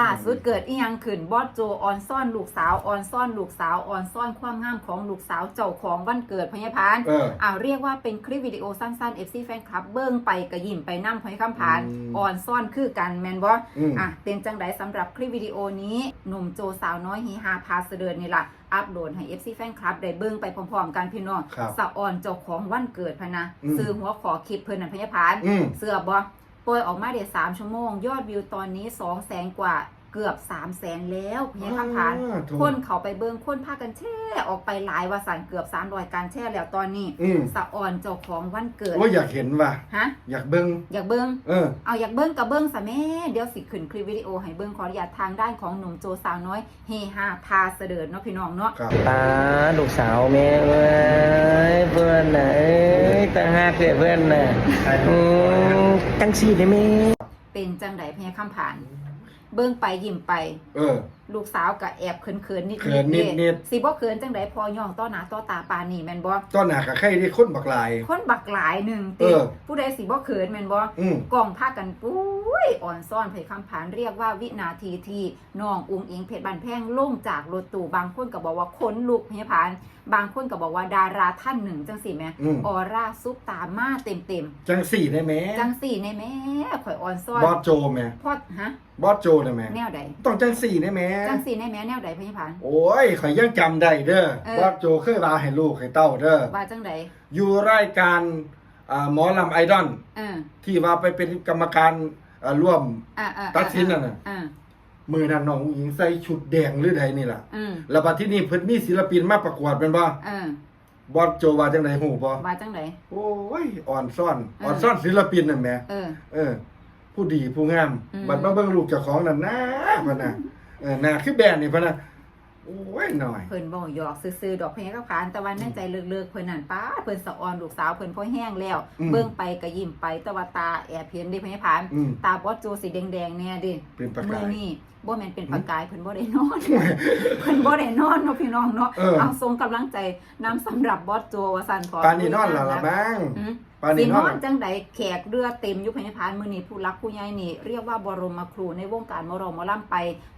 ล่าสุดเกิดอีหยังขึ้นบอสโจออนซ่อนลูกสาวออนซ่อนลูกสาวออนซ่อนความงามของลูกสาวเจ้าของวันเกิดพญาพานเอออ่าเรียกว่าเป็นคลิปวิดีโอสั้นๆ FC แฟนคลับ เบิ้งไปกระยิมไปนั่พญาคำพานอืม ออนซ่อนคือกันแมนบออืม อะเป็นจังไดสำหรับคลิปวิดีโอนี้ หนุ่มโจสาวน้อยฮีฮาพาเสดินนี่ล่ะ อัปโหลดให้ FC แฟนคลับ ได้เบิ่งไปพร้อมๆกันพี่น้องครับสะออนเจ้าของวันเกิดพะนะ อืม ซื้อหัวขอคลิปเพิ่นน่ะพญาพาน อืม เสื้อบอ ปล่อยออกมาเดี๋ยวสามชั่วโมง ยอดวิวตอนนี้2 0 0แสนกว่าเกือบ3 0 0แสนแล้วพญาคำพานอ่าถูกคนเขาไปเบิ่งคนพากันแช่ออกไปหลายว่าสันเกือบ300การแช่แล้วตอนนี้อืม สะออนเจ้าของวันเกิดโอ้ยอยากเห็นว่ะ ฮะอยากเบิ่งอยากเบิ่งเออ เอาอยากเบิ้งกับเบิ้งสะแม่เดี๋ยวสิขึ้นคลิปวิดีโอให้เบิ้งขออนุญาตทางด้านของหนุ่มโจสาวน้อยเฮฮาพาเสดิร์ดเนาะพี่น้องเนาะ ครับตาลูกสาวแม่เอ้ยเพื่อนน่ะเอ้ ยตาหักเลยเพื่อนน่ะอืมจังสีได้ไหมเป็นจังไดพญาคำผ่าน เบิ้งไปยิ้มไป เออ ลูกสาวกับแอบเขินเขินๆนิดเขินนิดๆ เด้สิบ่เขินจังไดพอย่องต้อหนาต้อตาปานนี่แม่นบ่ตอนหน้ากับใครได้คนบักหลาย คนบักหลายหนึ่งเอติอผู้ใดสิบ่เขินแม่นบ่อืมกล่องพากันปุ้ ยอ่อนซ่อนไผคำผานเรียกว่าวินาทีที่น้องอุ้งอิงเพชรบันแพงลงจากรถตู้บางคนก็บอกว่าขนลุกพยาพาน บางคนก็บอกว่าดาราท่านหนึ่งจังสี่แหม่อืม ออร่าซุปตามาเต็มเต็มจังสี่ได้ไหมๆจังสี่ในแม่ข่อยอ่อนซ่อนบอสโจไหมพอดฮะบอสโจได้ไหมแนวใดต้องจังสี่ได้ไหมจังสี่ในแม่แนวใดพยาพาน โอ้ยข่อยยังจำได้เด้อเออ บอสโจเคยลาให้ลูกให้เต้าเด้อว่าจังใดอยู่รายการอ่าหมอลำไอดอลเออที่ว่าไปเป็นกรรมการ อ่าร่วมอ่าอ่าตัดสินน่ะน่ะอ่ามือนั้นน้องผู้หญิงใส่ชุดแดงหรือใดนี่ล่ะอืมแล้วบัดที่นี่เพิ่นมีศิลปินมาประกวดเป็นบ่เออบอสโจว่าจังไดฮู้บ่ว่าจังใดโอ้ยอ่อนซ่อนเอออ่ อ่อนซ่อนศิลปินนั่นแหมเออ เออ ผู้ดีผู้งามอืม บัดมาเบิ่งลูกเจ้าของนั่นนะพะนะเออหน้าคือแบนนี่พะนะ โอ้ยหน่อย เพิ่นบ่หยอกซื่อๆดอกพญากับขานแต่ว่าในใจเลิกๆเพิ่นนั่นป้าดเพิ่นสะออนลูกสาวเพิ่นพอแห้งแล้ว อืม เบิ่งไปก็ยิ้มไปแต่ว่าตาแอบเห็นเด้พญาพาน อืมตาบอสโจสีแดงๆแน่เดิเป็นประกายมื้อนี้บ่แม่นเป็นประกายเพิ่นบ่ได้นอน เพิ่นบ่ได้นอนเนาะพี่น้องเนาะเออ เอาส่งกำลังใจนํสำหรับบอสโจว่าซั่นขอปานนี้นอนแล้วล่ะบ้าง อืม ปานสินี้นนออนนแล้วจังใดแขกเรือเต็มอยู่พญาพานมื้อนี้ผู้รักผู้ใหญ่นี่เรียกว่าบรมครูในวงการหมอรอหมอลำไป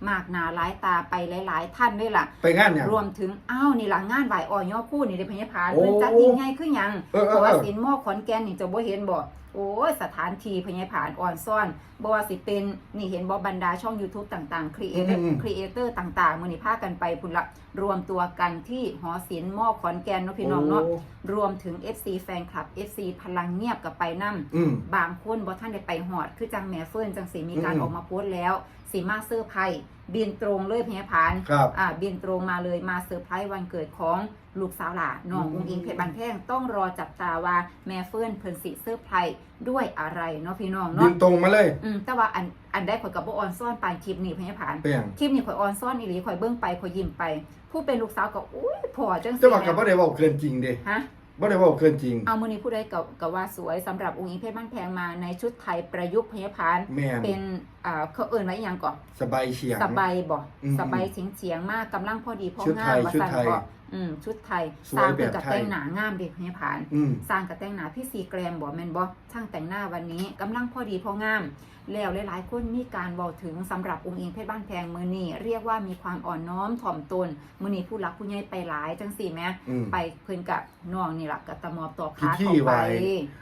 มากหน้าหลายตาไปหลาย ๆ ท่านด้วยล่ะ ไปงานเนี่ยงรวมถึงอ้าวนี่หลังงานไหวอ่อยย่อคู่นี่เด้พญาพานโอ้เพิ่นจัดยิ่งใหญ่คือหยังเออเออ เพราะว่าเออสินหม้อขอนแก่นนี่จะบ่เห็นบ่โอ้ยสถานที่พญาพานอ่อนซ่อนบ่ว่าสิเป็นนี่เห็นบ่บรรดาช่อง YouTube ต่างๆ ครีเอเตอร์ครีเอเตอร์ต่างๆมื้อนี้พากันไปพุ่นละ รวมตัวกันที่หอศิลป์หม้อขอนแก่นเนาะพี่น้องเนาะโรวมถึง FC แฟนคลับ FC พลังเงียบกับไปนำอืมบางคนบ่ท่านได้ไปหอด คือจังแหม่เฟิร์นจังสีมีการอืมออกมาโพสต์แล้ว สีมาเซอร์ไพรส์บินตรงเลยพญาพานครับ อ่าบินตรงมาเลยมาเซอร์ไพรส์วันเกิดของลูกสาวหล่าน้องอืมอุ้งอิงเพชรบันแท่งต้องรอจับตาว่าแม่เฟิร์นเพิ่นสิเซอร์ไพรส์ด้วยอะไรเนาะพี่น้องบิเนาะนตรงมาเลย อืมแต่ว่าอันอันได้ข่อยกับบ่ออนซ่อนปานคลิปนี้พญาพานเปลี่ยนคลิปนี้ข่อยออนซ่อนอีหลีข่อยเบิ่งไปข่อยยิ้มไป ผู้เป็นลูกสาวก็อุ้ยพอจังแต่ซี่ว่าก็บ่ได้เว้าเกินจริงเด้ฮะ บ่ได้เว้าเกินจริง เอามือนี้ผู้ใดกับกับว่าสวยสำหรับองค์อิงเพชรบ้านแพงมาในชุดไทยประยุกต์พยาพานแม่น เป็นอ่าเขาเอิ่นไว้อหย่างก่อนสบายเฉียง สบายบ่อืมสบายเฉียงเฉียงๆมากกำลังพอดีพอชุดงาไทมยว่าชุดสั่นไทยก็ อืมชุดไทยสวยสร้างแบเพื่อบกับไทยแต่งหนางามเด็กพยาพานอืมสร้างกับแต่งหนาพี่สีแกรมบ่แม่นบ่ช่างแต่งหน้าวันนี้กำลังพอดีพองาม แล้วหลายๆคนมีการบอกถึงสำหรับองค์อิงเพชรบ้านแพงมือนี้เรียกว่ามีความอ่อนน้อมถ่อมตนมือนี้ผู้รักผู้ใหญ่ไปหลายจังสี่แหม่อืมไปเพิ่นกับน้องนี่ล่ะกับตะมอบต่อพิขาธีเข้าไหไป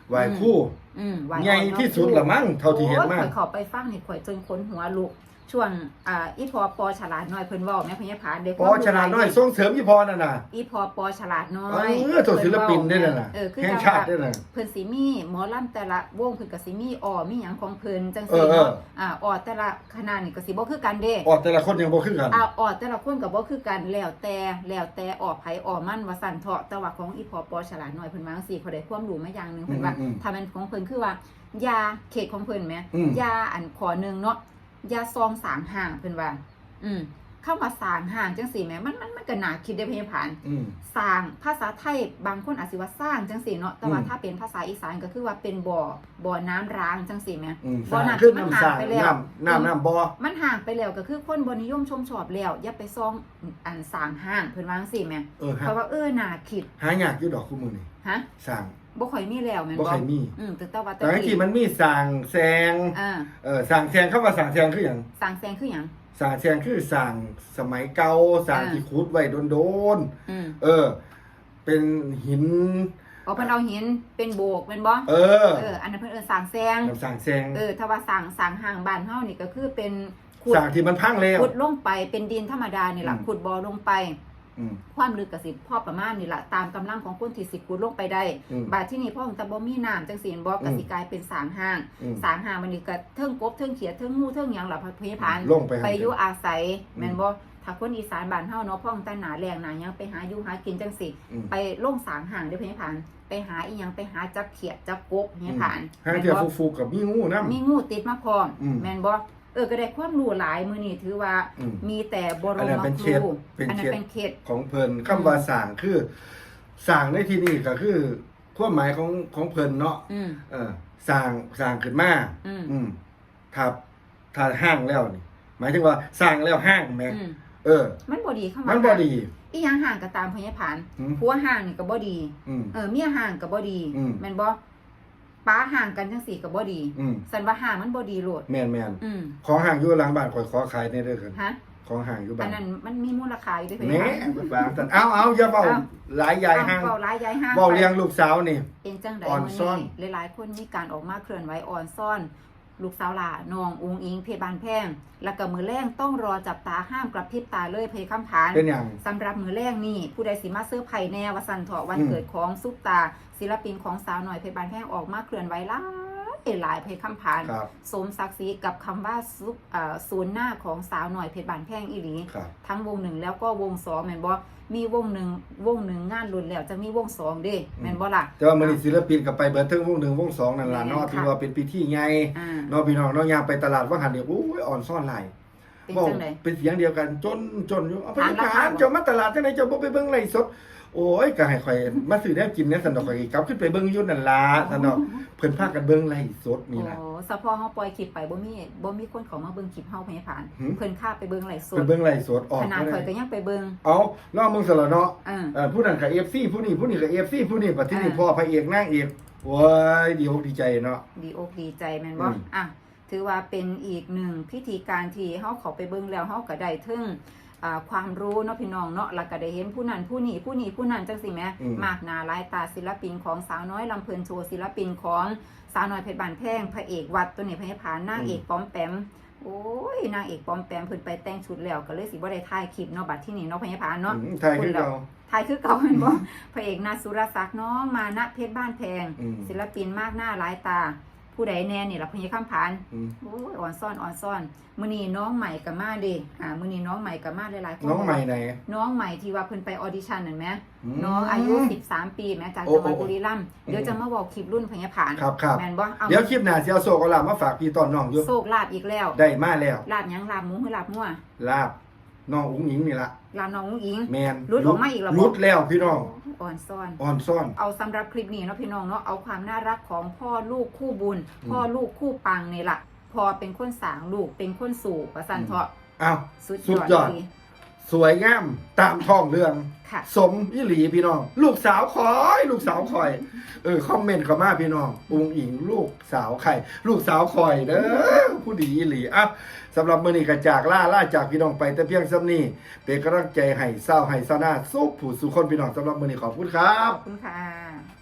ไหว้คู่อืมไหวใหญ่ที่สุดละมั้งเท่าที่เห็นมาโอ้ยข่อยเข้าไปฟังนี่ข่อยจนขนหัวลุก ช่วงอ่าอีพอปอฉลาดน้อยเพิ่นเว้าแม่พญาผาเด็กพอชนะน้อยส่งเสริมอีพอนั่นน่ะ อีพอปอฉลาดน้อเอยอตัวศิลปินได้น่ะนะเออคือแห่งจังชาติได้น่ะเพิ่นสิมีหมอลำแต่ละวงเพิ่นก็สิมีอ้อมีหยังของเพิ่นจังเอซี่อเออเนาะอ่าอ้อแต่ละคณะนี่ก็สิบ่คือกันเด้ออกแต่ละคนยังบ่คือกันอ่าอ้อแต่ละคนก็บ่คือกันแล้วแต่แล้วแต่อ้อไผอ้อมันว่าสั่นเถาะแต่ว่าของอีพอปอฉลาดน้อยเพิ่นว่าจังซี่เขาได้ความรู้มาอย่างหนึงเพิ่นว่าอืมอืมถ้ามันของเพิ่นคือว่ายาเขตของเพิ่นแหมอืมยาอันขอหนึงเนาะ ยาซองสางห่างเพิ่นว่า อืมเข้ามาสางห่างจังซี่แหมมันมันมันก็น่าคิดได้เพียงผ่านอืมสร้างภาษาไทยบางคนอาจสิว่าสร้างจังซี่เนาะแต่ว่าอืม ถ้าเป็นภาษาอีสานก็คือว่าเป็นบ่อบ่อน้ำร้างจังซี่แหมอืมบ่อน้ำขึ้นที่มันน้ำห่างสางไปแล้ว น้ำน้ำน้ำบ่อ มันห่างไปแล้วก็คือคนบ่นิยมชมชอบแล้วอย่าไปซ่องอันสร้างห่างเพิ่นว่าจังซี่แหมเออเพฮะราะว่าเออน่าคิดหายากอยู่ดอกคู่มือนี่ฮะ สร้าง บ่ค่อยมีแล้วแม่นบ่บ่ค่อยมี อืมแต่แต่ว่าแต่ที่กี้มันมีสร้างแซงอ่าเออสร้างแซงคำว่าสร้างแซงคือหยังสร้างแซงคือหยังสร้างแซงคือสร้างสมัยเก่าสร้างอ่าที่ขุดไว้โดนอืมๆเออ เป็นหิน เอาเพิ่นเอาหินเป็นโบกแม่นบ่เออเอออันนั้นเพิ่นเอิ้นสร้างแซงน้ำสร้างแซงเออถ้าว่าสร้างสร้างห่างบ้านเฮานี่ก็คือเป็นขุดสร้างที่มันพังแล้ว ขุดลงไปเป็นดินธรรมดานี่ล่ะอืม ขุดบ่อลงไปอืม ความลึกก็สิพอประมาณนี่ล่ะตามกำลังของคนที่สิขุดลงไปได้อืมบาดที่นี่พ่อของตะบ่มีน้ำจังซี่บ่ก็สิกลายเป็นสางห้างอืมสางห้างมันนี่ก็เทิงกบเทิงเขียดเทิงงูเทิงหยังล่ะพยาพานลงไปหาไปอยู่อาศัยอืมแม่นบ่ถ้าคนอีสานบ้านเฮาเนาะพ่อของตาหนาแรงหนาหยังไปหาอยู่หากินจังซี่อืมไปลงสางห้างเด้อพยาพานไปหาอีหยังไปหาจับเขียดจับกบพยาพานห้างแม่นเทียบ่ฟูๆกับมีงูน้ำมีงูติดมาพร้อมอืมแม่นบ่เอ อก็ได้ความรู้หลายมื้อนี้ถือว่าอืม มีแต่บรอันนั้มนเป็นคเครูสเป็นอันนั้นเคสเป็นเขตของเพิ่นคำว่าสร้างคือสร้างในที่นี้ก็คือความหมายของของเพิ่นเนาะอืม เออสร้างสร้างขึ้นมาอืม อืมถ้าถ้าห้างแล้วนี่ หมายถึงว่าสร้างแล้วห้างแหม่อืมเออ มันบ่ดีเข้ามามันบ่ดี อีหยังห่างก็ตามพยาพานอืม ผัวห่างนี่ก็บ่ดี อืม เออเมียห่างก็บ่ดีอืม แม่นบ่ ป้าห่างกันจังสี่ก็บ่ดี อืมสันว่าห่างมันบ่ดีโลดแม่นแม่นอืมของห้างอยู่หลังบ้านข่อยขอขายในเด้อครับฮะ ของห้างอยู่บ้าอันนนั้นมันมีมูลค่าอยู่ด้วยแหน่พะบางตันเอาเอาอย่าเว้าเอาหลายใหญ่ห้างเว้าหลายยายห่างเว้าไปเลี้ยงลูกสาวนี่ เป็นจังใดอ่อนมื้ซ่อนหลายๆคนมีการออกมาเคลื่อนไหวอ่อนซ่อน ลูกสาวหล่าน้องอุงอิงเพบานแพงแล้วก็มือแรงต้องรอจับตาห้ามกระพริบตาเลยเพคำผานเป็นหยังสำหรับมือแรกนี่ผู้ใดสิมาเสื้อร์ไผ่แน่วสันเถาะวันอืมเกิดของซุปตา ศิลปินของสาวหน่อยเพชรบานแพงออกมาเคลื่อนไหวหลาย หลายเพจคำผานครับสมศักดิ์ศรีกับคำว่าซุปเอ่อศูนย์หน้าของสาวหน่อยเพชรบานแพงอีหลี ครับ ทั้งวงหนึ่งแล้วก็วงสองแม่นบ่มีวงหนึ่งวงหนึ่งงานรุนแล้วจะมีวงสองเด้แม่นบ่ล่ะ แต่ว่ามื้อนี้ศิลปินก็ไปเบิดเทั้งวงหนึ่งวงสองนั่นล่ะเนาะแม่นค่ะถือว่าเป็นพิธีใหญ่อ่าเนาะพี่น้องเนาะยามไปตลาดว่าหันเดียวโอ้ยอ่อนซ่อนหลายเป็นว้าจังได เป็นเสียงเดียวกันจนจนอยู่เอาไปถามราคา ถามเจ้ามาตลาดจังไดเจ้าบ่ไปเบิ่งไลฟ์สด โอ้ยก็ให้ข่อยมาซื้อแนวกินเนี่ยสันดอกข่อยกลับขึ้นไปเบิ่งอยู่นั่นล่ะสันดอกเพิ่นพากันเบิ่งไลฟ์สดนี่ล่ะ โอ้สะพอเฮาปล่อยคลิปไปบ่มีบ่มีคนเข้ามาเบิ่งคลิปเฮาพยาผาน หืม เพิ่นข้าไปเบิ่งไลฟ์สไปดเบิ่งไลฟ์สดออกขนาดบ่ข่อยได้ก็ยังไปเบิ่งเอาลองมึงซะแล้วเนาะอ่าเอ่อผู้นั้นก็ FC ผู้นี้ผู้นี้ก็ FC ผู้นี้บัดทีนี้อ่าพ่อพระเอกนางเอกโอ้ยดีอกดีใจเนาะ ดีอกดีใจแม่นบ่อืม อะถือว่าเป็นอีกหนึ่งพิธีการที่เฮาเข้าไปเบิ่งแล้วเฮาก็ได้ถึงอ่า ความรู้เนาะพี่น้องเนาะแล้วก็ได้เห็นผู้นั้นผู้นี้ผู้นี้ผู้นั้นจังซี่แหมอืมมากหน้าหลายตาศิลปินของสาวน้อยลำเพลินโชว์ศิลปินของสาวน้อยเพชรบานแพงพระเอกวัดตัวนี้พระผานนางเอกป้อมแปมโอ้ยนางเอกป้อมแปมเพิ่นไปแต่งชุดแล้วก็เลยสิบ่ได้ถ่ายคลิปเนาะบัดที่นี่เนาะพญาผานเนาะอืมไทยคือเราถ่ายคือเก่าแม่นบ่พระเอกนาสุรศักดิ์น้องมานะเพชรบ้านแพงอืมศิลปินมากหน้าหลายตา ผู้ใดแน่นี่ล่ะพญาคำผานอืม โอ้ยอ่อนซ่อนอ่อนซ่อนมื้อนี้น้องใหม่กับมาเด้อ่ามื้อนี้น้องใหม่กับมาหลายๆคนน้องใหม่ไหน น้องใหม่ที่ว่าเพิ่นไปออดิชั่นนั่นแหมมน้องอายุ 13 ปีแหมจากโอ้จังหวัดโอ้บุรีรัมย์เดี๋ยวจะมาบอกคลิปรุ่นพญาผานครับครับ แม่นบ่เอาเดี๋ยวคลิปหน้าสิเอาโซกเอาลาบมาฝากพี่ตอนน้องอยู่โศกลาบอีกแล้วได้มาแล้วลาบหยังลาบหมูหรือลาบมั่วลาบน้องอุ้งหญิงนี่ละ ลาบน้องอุ้งอิงแมนหลุดออกมาอีกแล้วบ่หลุดแล้วพี่น้องอ่อนซ่อน อ่อนซ่อน เอาสำหรับคลิปนี้เนาะพี่น้องเนาะเอาความน่ารักของพ่อลูกคู่บุญ อืม พ่อลูกคู่ปังนี่ล่ะพอเป็นคนสร้างลูกเป็นคนสู่ประสันเถาะอ้าว สุดสุยดอดยอดดี สวยงามตามท้องเรื่อง ค่ะ สมอีหลีพี่น้อง ลูกสาวคอย ลูกสาวคอย เออคอมเมนต์เข้ามาพี่น้องอุงอิงลูกสาวไข่ลูกสาวคอยเด้อผู้ดีอีหลีอะสำหรับมื้อนี้ก็จากล่าล่าจากพี่น้องไปแต่เพียงซ้ำนี้เป็นกำลังใจให้เศร้าให้เศร้าหน้าสู้ผู้สุคนพี่น้องสำหรับมื้อนี้ขอบคุณครัขบ อบคุณค่ะ